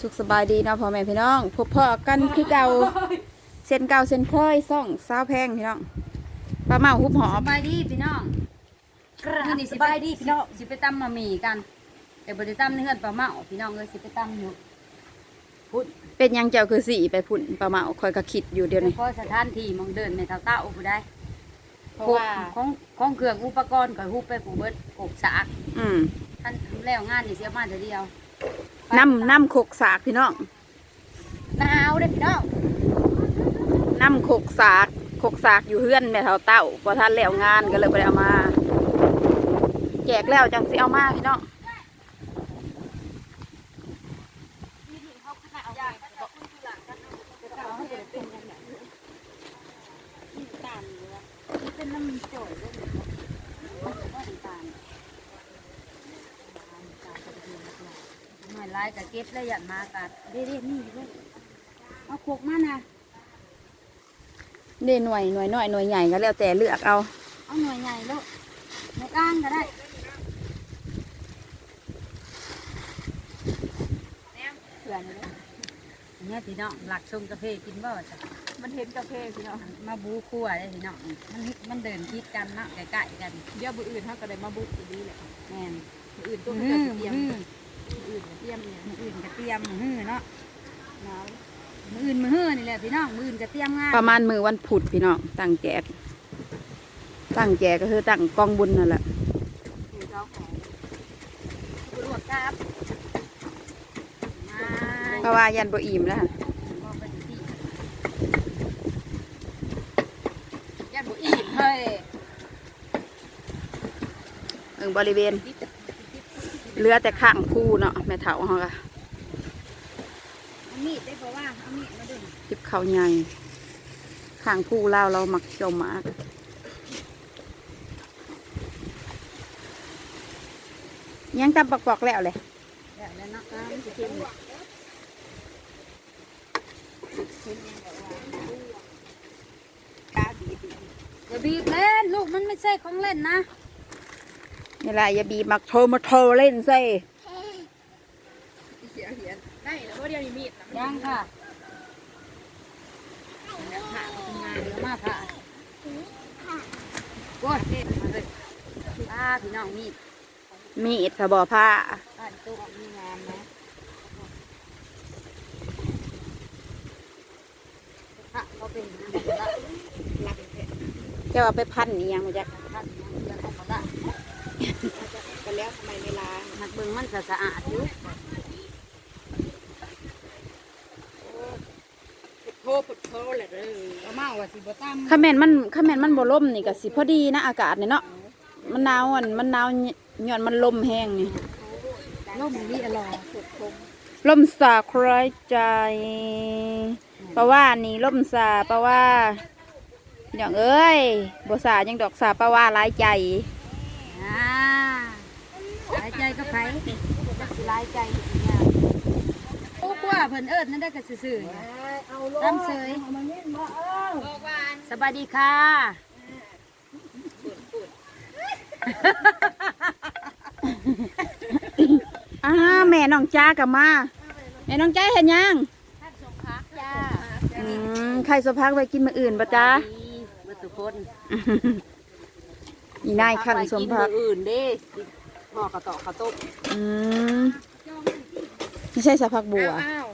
สุขสบายดีเนาะพ่อแม่พี่น้องพบพ่อกันคือเก่าเส้นเก่าเส้นเคยซ่องสาวแพงพี่น้องปลาเมาหุบหอสบบายดีพี่น้องมื้อนี้สิไปดีพี่น้องสิไปตำมาหมี่กันแต่บ่ได้ตำในเฮือนปลาเมาพี่น้องเอ้ยสิไปตำอยู่พุ่นเป็นหยังเจ้าคือสีไปพุ่นปลาเมาคอยกระคิดอยู่เดี๋ยวนี้เพราะสถานที่มองเดินในเท่าเต้าบ่ได้เพราะว่าของของเครื่องอุปกรณ์ก็ฮู้ไปผู้เบิดกกสากอืมท่านแล้วงานนี่เสียมาแต่เดียว น้ำน้ำขกสากพี่น้องหนาวเด้อพี่น้องน้ำขกสากขกสากอยู่เฮือนแม่เท่าเต้าพอท่านแล้วงานก็เลยไปเอามา แจกแล้วจังสิเอามาพี่น้อง หน่อยลายก็เก็บแล้วหยัดมากัดเด้ๆนี่เด้อเอาโคกมานะนี่หน่วยหน่วยน้อยหน่วยใหญ่ก็แล้วแต่เลือกเอา เอาหน่วยใหญ่แล้วในก้างก็ได้เผื่อนี่เด้อเนี่ยพี่น้องหลักชงกาแฟกินบ่จ้ะมันเห็นกาแฟพี่น้องมาบูคั่วได้พี่น้องมันมันเดินคิดกันเนาะใกล้ๆกันเดี๋ยวบุอื่นเขาก็ได้มาบุกดีแหละแม่นบุอื่นตัวมืเขาอจะมืเตรียม ออื่นเตรียมเนี่ยมืออื่นก็เตรียมมือเนาะหนาวมืออื่นมือนี่แหละพี่น้องมืออื่นก็เตรียมงานประมาณมือวันพุธพี่น้องตั้งแจกตั้งแจกก็คือตั้งกองบุญนั่นแหละคือเขาของตรวจครับมาเพราะว่ายันบ่อิ่มแล้วบอกไปอยู่ที่ยัดบุอิ่มเฮ้ยเออบริเวณ เหลือแต่ข้างคู่เนาะแม่เฒ่าเขาก็เอามีดได้เพราะว่าเอามีดมาดึงจิบข้าวใหญ่ข้างคู่เล่าวเรามักเจมมากยังตำปอกๆแล้วเลยเดี๋ยวแล้วเนาะอ่ามันจะเค็มเนี่ยอย่าบีบเล่นลูกมันไม่ใช่ของเล่นนะ นี่แหละอย่าบีบมักโทรมาโทรเล่นใส่ได้แล้วว่าเดียวนี้มีดนะยังค่ะผ่าทำงานเดี๋ยวมาผ่าโอ้ยมาเลยป้าพี่น้องมีด มีดสะบอผ้าป้าตู้มีงานนะผ่าเขาเป็นนะละแค่ว่าไปพันนี่ยังมาจาก กันแล้วทำไมไม่ล้างหักเบิ่งมันสะสะอาดอยู่โทษโทษแหละเด้อเอามาว่าสิบ่ตามข้าแมนมันข้าแมนมันบ่ล่มนี่ก็สิพอดีนะอากาศนี่เนาะมันหนาวอันมันหนาวย้อนมันลมแห้งนี่ล่มนี่อร่อยลมสาครายใจเพราะว่านี่ลมสาเพราะว่าพี่น้องเอ้ยบ่สายังดอกสาเพราะว่าหลายใจอ่า หลายใจก็ไผจักสิหลายใจอีกเนี่ยโอ้กว่าเพิ่นเอิ้นนั่นได้ก็ซื่อๆตามเสยสบายดีค่ะอ้าแม่น้องจ้ากับมา แม่น้องจ้าเห็นยังจ้าอืมใครสะพักไปกินมื้ออื่นปะจ้าดีเมื่อทุกคน อีนายขันสมพักกินมื้ออื่นเด้ ห่อกระตอกกระต้มอืมไม่ใช่สะพักบัว อ้าว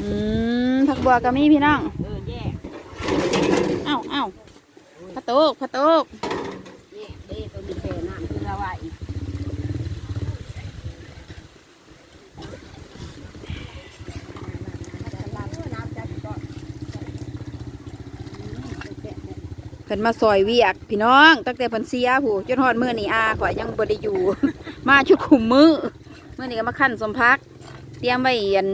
อืมผักบัวก็มีพี่น้อง เออแย่เอ้าเอ้าพะโตกพะโตกแย่เด้ตัวมีแค่น้ำคือละว่าอีก พิ่นมาซอยเวียก พี่น้อง ตั้งแต่เพิ่นเสียผู้จนฮอดมื้อนี้อาข่อยยังบ่ได้อยู่ มาชุกคุมมื้อมื้อนี้ก็มาคั่นสมพัก เตรียมไว้อัน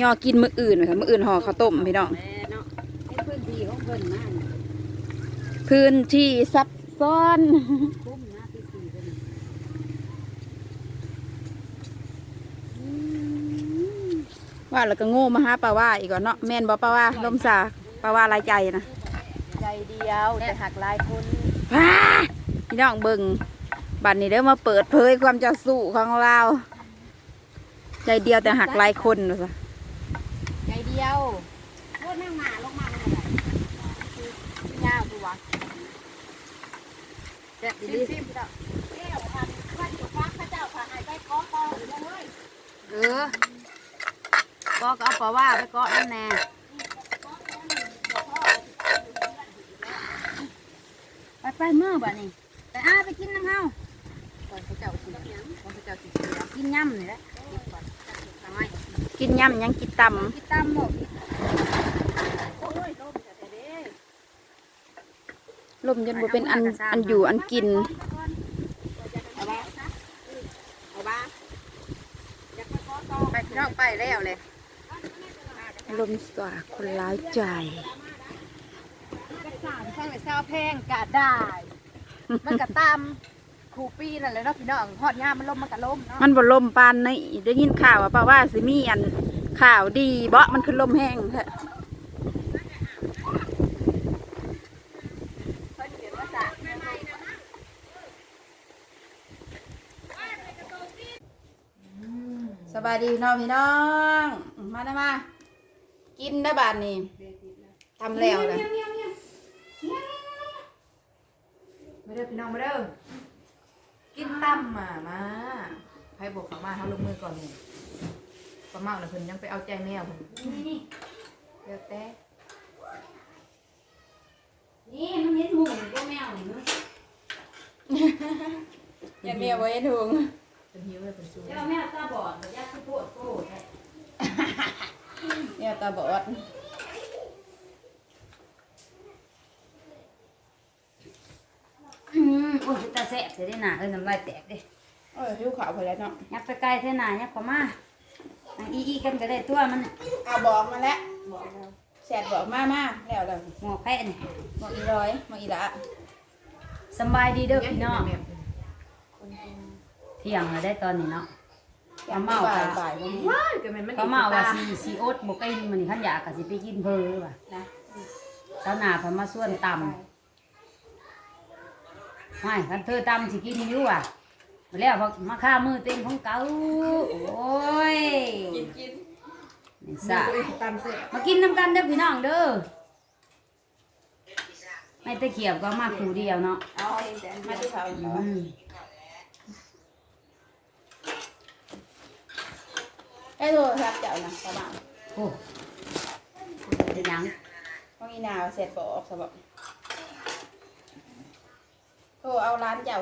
ย่อกินมื้ออื่นค่ะมื้ออื่นห่อข้าวต้มพี่น้องแม่เนาะให้พื้นที่ของเพิ่นนะพื้นที่ซับซ้อนว่าแล้วก็โง่มาหาปลาว่าอีกก่อนเนาะแม่นบ่ปลาว่าลมสาปลาว่าลายใจนะ ดียวแต่หักหลายคนว้าพี่น้องเบิ่งบัดนี้เด้อมาเปิดเผยความเจะสู้ของเราใจเดียวแต่หักหลายคนเลยซะใจเดียวโคตรนั่งหมาลงมาเลยยาวกูวะแซ่บซิดีมซิมพี่ดอกแก้วพันว่าอยู่ฟ้าข้าเจ้าพาหายไปกอคออยู่เลยเออก็ก็เอาปลาว่าไปเกาะนั่นแน่ ไปไปเมื่อบ่นี่แต่อาไปกินน้ำเฮาก่อนเขาเจ้าสิก่อนเขาเจ้าสิเสียกินย่ำนี่แหละทำไมกินย่ำยังกินตกินตามหมดำลมจนบ่เป็นอันอันอยู่อันกินเอาบ้าเอาบ้าไปพี่น้องไปแล้วเลยลมสวาคนร้ายใจ สามช่างไปเศร้าเพงกะได้ มันกะตามครูปีนั่นเลยเนาะพี่น้องฮอดยามมันล่มมันกะล่มเนาะมันบ่ลมปานในได้ยินข่าวว่าป่าว่าสิมีอันข่าวดีเบาะมันคือลมแห้งแท้เพิ่นเขียนว่าสะสบายดีน้องพี่น้อง มาได้มา กินได้บาทนี่ทำแล้วเลย มาเด้อพี่น้องมาเด้อกินตั้มมามาให้บอกเขามาเขาลงมือก่อนนี่ปลาเมาน่ะเพิ่นยังไปเอาใจแมวเพิ่นเดี๋ยวแต่นี่มันเห็นหูก็แมวนี่อย่าเมียไว้ถุงเป็นหิวเลยเป็นซูเจ้าแมวตาบอดยักษ์ที่ปวดโกรธเนี่ยตาบอด อืมโอ้ยตาแสบเสียได้หนาเอ้ยน้ำลายแตกเด้เออผิวขาวไปแล้วเนาะยับไปไกลเท่าหนายับเข้ามาอันอีอีกันก็ได้ตัวมันเอาบอกมาแล้วบอกแล้วแสดบอกมามาแล้วแล้วหมอแพะนี่บอกอีร้อยบอกอีละสำบายดีเด้อพี่น้องแม่เที่ยงแล้วได้ตอนนี้เนาะอย่าเมาบ่ายบ่ายวันนี้ว้ายก็แม่นมันเขามาว่าสีสีโอ๊ตบกินมันนี่ขันอยากก็สิไปกินเพอว่ะนะเช้าหน้าเพอมาส่วนต่ำ ไม่คันเธอต่ำสิกินอยู่ว่ะมาแล้วพอมาฆ่ามือเต็งของเก่าโอ้ยกินกินนี่สะสะตามเสร็จมากินน้ำกันเด้อพี่น้องเด้อไม่ตะเขียบก็มาคู่เดียวเนาะเอาเองแต่มาที่เขาอืมไอ้โทรศัพท์เจ้านะสบายโอ้เป็นหยังต้องอีนาวเสร็จบอกสบาย โทรเอาร้านเจ้า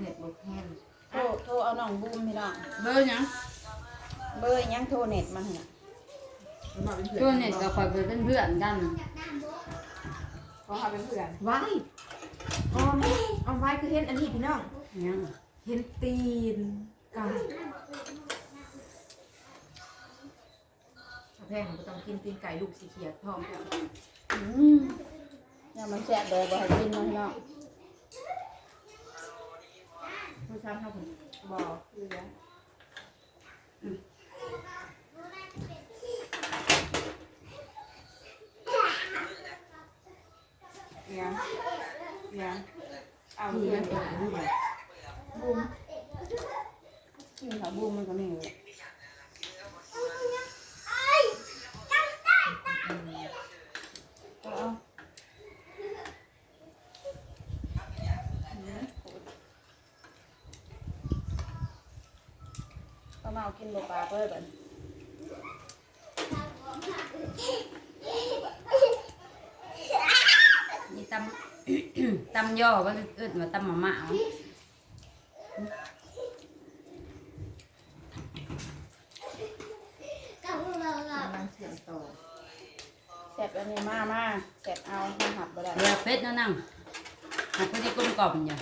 เน็ตบ่แห้งโทรโทรเอาน้องบูมพี่น้องเบอร์ยังเบอร์ยังโทรเน็ตมาหั่นน่ะมาเป็นเพื่ตัวอนเนี่ยก็คอยเป็นเพื่อนกันเพราะเขาเป็นเพื่อนว้ายออมออมไว้คือเห็นอันนี้พี่น้อง ยังเห็นตีนไก่แพงก็ต้องกินตีนไก่ลูกสีเขียวทองแล้วอืม อย่ามันแซ่บเลยบ่ให้กินเนาะพี่น้องผู้ชายเขาผมบอกคือแล้วยังยังเอาเพื่อนไปดูหน่อยบูมกินข้าวบูมมันก็ไม่รู้เอาเอามาเอากินบ่ปลาเพิ่นบัด นี่ตำตำย่อว่าเอิ้นว่าตำมะม่าเอากำลังเสียงต่อแซ่บอันนี้มามาแซ่บเอามาหับบ่ได้เรือเป็ดนั่นนั่งหักพอดีกลมกล่อมอยู่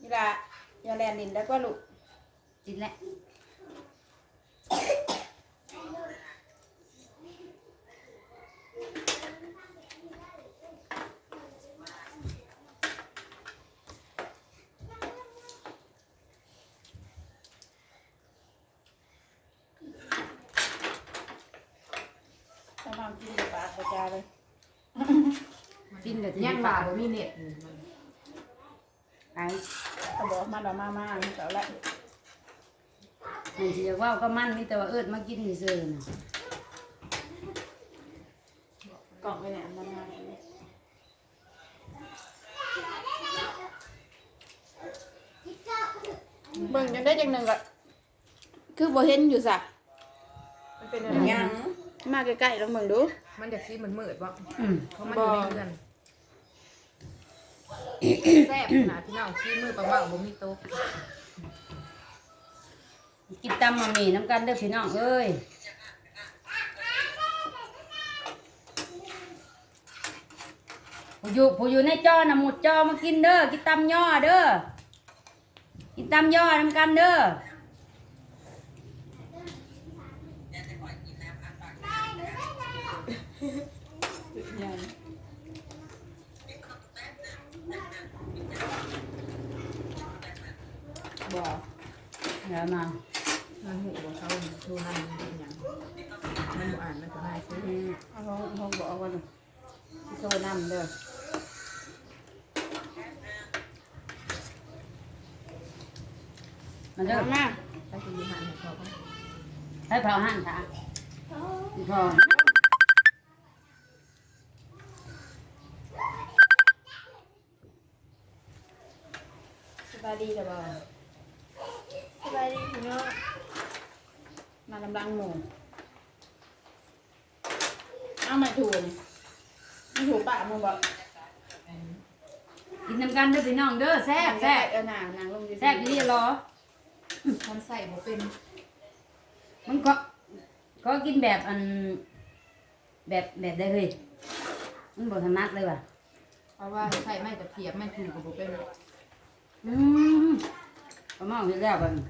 นี่ละอย่าแลนดินได้ก็ลูกกินแล้ว นบ่ปลากระจายเลยกินแต่ที่ยังปาบ่ากบ่มีเน็ตมันไปบอกมาดอกมามาแต่ละมันสิจะว่าก็มันมีแต่ว่าเอิดมากินซื่อๆน่ะกล่องไปเนี่ยมามาเบิ่งจังได้จังหนึ่งก็คือบ่เห็นอยู่สักมันเป็นอะไร ยัง มาใกล้ๆลองเบิ่งดู มันจะซีมันมืดบ่อืม เพราะมันอยู่ในเรือนแซ่บขนาดพี่น้องชี้มือประมาณบ่มีโต๊ะกินตำมามีน้ำกันเด้อพี่น้องเอ้ยผู้อยู่ผู้อยู่ในจอน่ะหมุดจอมากินเด้อกินตำย่อเด้อกินตำย่อน้ำกันเด้อ บ่เดี๋ยวมามันหูของเขาชูนั่นมันเป็นหยังมันบ่อ่านมันก็ง่ายซื้ออืมเอาเขาเขาบอกเอากันสิโทรนำเด้อมาเด้อเอามาไปกินอาหารให้เขาบ้างให้เผาหั่นค่ะพี่พอสบายดีเด้อบ่ส บายดีพี่น้องมาลำลังหมูเอามาถูนี่มาถูปากมึงบอกกินน้ำกันเด้อพี่น้องเด้อแซ่บแซ่บเออน่ะนางลงดีๆแซ่บดีรอมันใส่บ่เป็น มันก็ ก็กินแบบอัน แบบแบบได้เลยมันบ่ถนัดเลยว่ะเพราะว่าใส่ไม่ตะเกียบไม่ถูกกับบ่เป็นอืม ประมาณนี้แล้วบัดนี้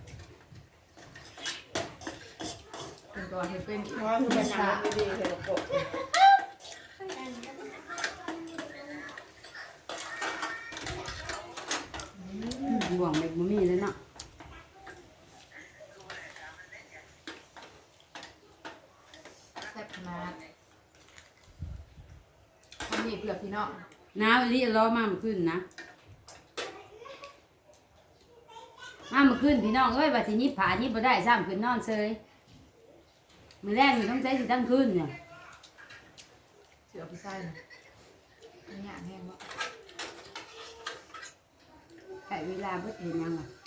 เป็นก่อนให้เป็นเพราะว่าคือเป็นนางลงดีๆเถอะกบห่วงแบบบ่มีเลยเนาะแซ่บขนาดมันมีเผือกพี่น้องหนาวอีหลีรอมาเมื่อคืนนะ มาเมื่อคืนพี่น้องเอ้ยว่าสิหยิบผ้าหยิบบ่ได้ซ้ำขึ้นนอนเซยมื้อแรกนี่ต้องใช้สิทั้งคืนเนี่ยเสือพี่ไส้นะมันหยาบแห้งบ่ใช้เวลาเบิดเห็นยังล่ะ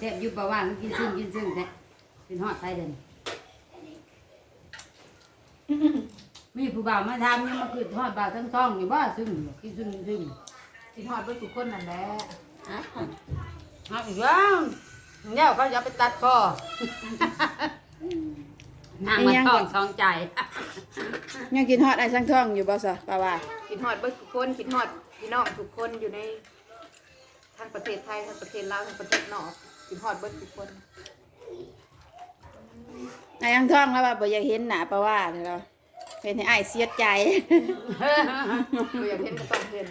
เสพอยู่ประว่างกินซึ่งกินซึ่งแต่เป็นหอดไทยเดินมีผู้บ่าวมาทำยังมาขึ้นทอดบ่าวทั้งท้องอยู่ว่าซึ่งกินซึ่งกินซึ่งกินฮอดเบิดทุกคนนั่นแหละเอาอีกแล้วเนี่ยเขาจะไปตัดคอ นางมาท้องสองใจ ยังกินฮอดไอ้สังทองอยู่บ่ซะป่าว่ากินฮอดเบิดทุกคนกินฮอดพี่น้องทุกคนอยู่ในทั้งประเทศไทยทั้งประเทศลาวทั้งประเทศนอก กินฮอดเบิดทุกคนไอ้สังทองแล้วว่าบ่อยากเห็นหน้าป่าว่าเด้อเราเป็นให้อ้ายเสียใจ บ่อยากเห็นก็ต้องเห็น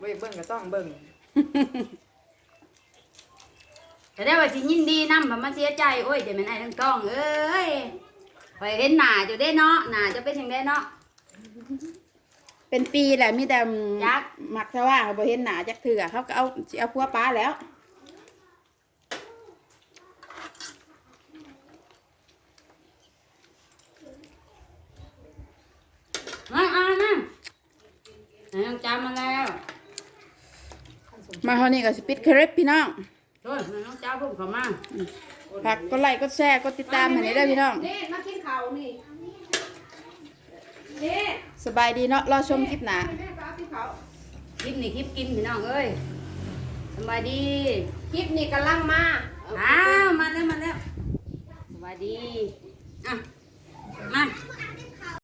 บ่อยากเบิ่งก็ต้องเบิ่งแต่ได้ว่าสิยินดีนำมาเสียใจโอ้ยจะเป็นไอ้ทั้งท้องเอ้ยไปเห็นหน้าจะได้เนาะหน้าจะเป็นยังไงเนาะ เป็นปีแหละมีแต่ยักษ์ มักทว่าบ่เห็นหน้าจักเถื่อเขาก็เอาสิเอาพัวป้าแล้ว มาอ่านะไห นน้องจำมาแล้วมาเท่านี้ก็สิปิดคลิปพี่น้องโอ้ยน้องจ้าพุ่งเข้ามาฝากกดไลค์กดแชร์กดติดตามให้ได้เด้อพี่น้องนี่มากินข้าวนี่นี่สบายดีเนาะรอชมคลิปหน้าแม่ก็เอากินข้าวคลิปนี่คลิปกินพี่น้องเอ้ยสบายดีคลิปนี้กำลังมาอ้าวมาแล้วมาแล้วสบายดีอะมา